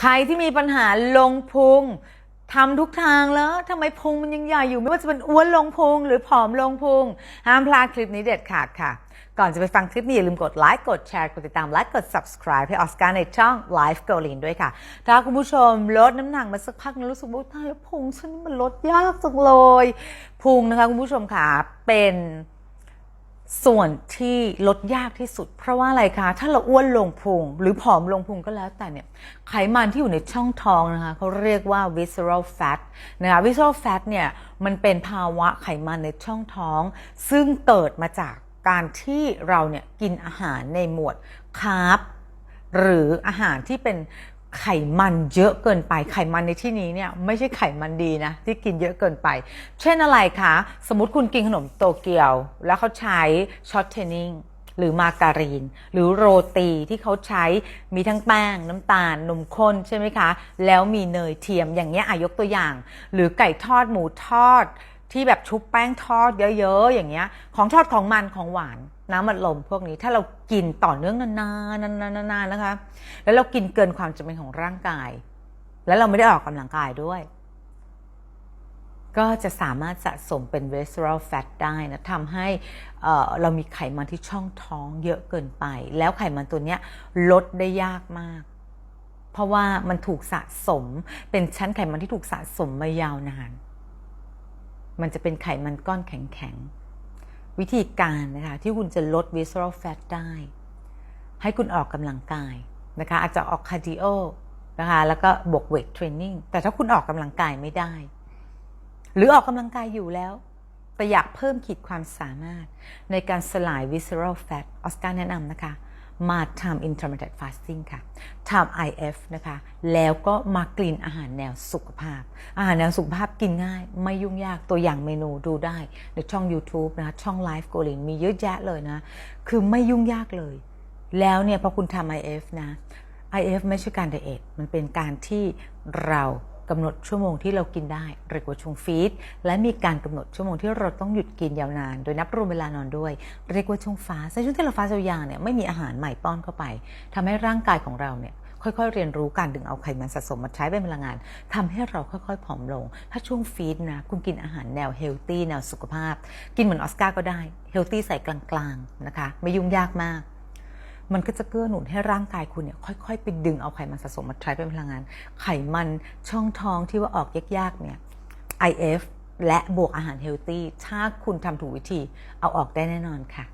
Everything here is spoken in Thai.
ใครที่มีปัญหาลงพุงทำทุกทางแล้วทำไมพุงมันยังใหญ่อยู่ไม่ว่าจะเป็นอ้วนลงพุงหรือผอมลงพุงห้ามพลาดคลิปนี้เด็ดขาดค่ะ ก่อนจะไปฟังคลิปนี้อย่าลืมกดไลค์กดแชร์กดติดตามและกด subscribe ให้ออสการ์ในช่อง Life g o l i n ด้วยค่ะ ถ้าคุณผู้ชมลดน้ำหนักมาสักพักนึงรู้สึกว่าตายแล้วพุงฉันมันลดยากจังเลย พุงนะคะคุณผู้ชมค่ะเป็น ส่วนที่ลดยากที่สุด เพราะว่าอะไรคะ ถ้าเราอ้วนลงพุงหรือผอมลงพุงก็แล้วแต่เนี่ยไขมันที่อยู่ในช่องท้องนะคะเขาเรียกว่า visceral fat นะคะ visceral fat เนี่ยมันเป็นภาวะไขมันในช่องท้อง ซึ่งเกิดมาจากการที่เราเนี่ยกินอาหารในหมวดคาร์บหรืออาหารที่เป็น ไขมันเยอะเกินไป ไขมันในที่นี้เนี่ยไม่ใช่ไขมันดีนะ ที่กินเยอะเกินไป เช่นอะไรคะ สมมติคุณกินขนมโตเกียว แล้วเขาใช้ช็อตเทนนิ่งหรือมาการีน หรือโรตีที่เขาใช้มีทั้งแป้งน้ำตาล นมข้นใช่ไหมคะ แล้วมีเนยเทียมอย่างเงี้ยอายกตัวอย่าง หรือไก่ทอดหมูทอดที่แบบชุบแป้งทอดเยอะๆ อย่างเงี้ย ของทอดของมันของหวาน น้ำมันลมพวกนี้ถ้าเรากินต่อเนื่องนานๆนานๆนะคะ แล้วเรากินเกินความจำเป็นของร่างกาย แล้วเราไม่ได้ออกกำลังกายด้วย ก็จะสามารถสะสมเป็น visceral fat ได้นะทำให้เรามีไขมันที่ช่องท้องเยอะเกินไป แล้วไขมันตัวนี้ลดได้ยากมาก เพราะว่ามันถูกสะสมเป็นชั้นไขมันที่ถูกสะสมมายาวนาน มันจะเป็นไขมันก้อนแข็งๆ วิธีการนะคะที่คุณจะลด visceral fat ได้ ให้คุณออกกำลังกายนะคะอาจจะออกคาร์ดิโอนะคะแล้วก็บวกเวทเทรนนิ่งแต่ถ้าคุณออกกำลังกายไม่ได้ หรือออกกำลังกายอยู่แล้ว แต่อยากเพิ่มขีดความสามารถในการสลาย visceral fat ออสการ์แนะนำนะคะ มาทำ intermittent fasting ค่ะทำ IF นะคะ แล้วก็มากลินอาหารแนวสุขภาพ อาหารแนวสุขภาพกินง่าย ไม่ยุ่งยากตัวอย่างเมนูดูได้ ในช่อง YouTube นะคะช่อง Life g o l i n มีเยอะแยะเลยนะ คือไม่ยุ่งยากเลย แล้วเนี่ยพอคุณทำ IF นะ IF ไม่ใช่การไดเอทมันเป็นการที่เรา กำหนดชั่วโมงที่เรากินได้เรียกว่าช่วงฟีดและมีการกำหนดชั่วโมงที่เราต้องหยุดกินยาวนาน โดยนับรวมเวลานอนด้วยเรียกว่าช่วงฟาสในช่วงที่เราฟาสยาวเนี่ยไม่มีอาหารใหม่ป้อนเข้าไปทำให้ร่างกายของเราเนี่ยค่อย ๆ เรียนรู้การดึงเอาไขมันสะสมมาใช้เป็นพลังงานทำให้เราค่อยๆผอมลง ถ้าช่วงฟีดนะคุณกินอาหารแนวเฮลตี้แนวสุขภาพ กินเหมือนออสการ์ก็ได้เฮลตี้ใส่กลางๆนะคะไม่ยุ่งยากมาก มันก็จะเกื้อหนุนให้ร่างกายคุณเนี่ยค่อยๆ ไปดึงเอาไขมันสะสมมาใช้เป็นพลังงาน ไขมันช่องท้องที่ว่าออกยากๆเนี่ย IF และบวกอาหารเฮลตี้ถ้าคุณทำถูกวิธีเอาออกได้แน่นอนค่ะ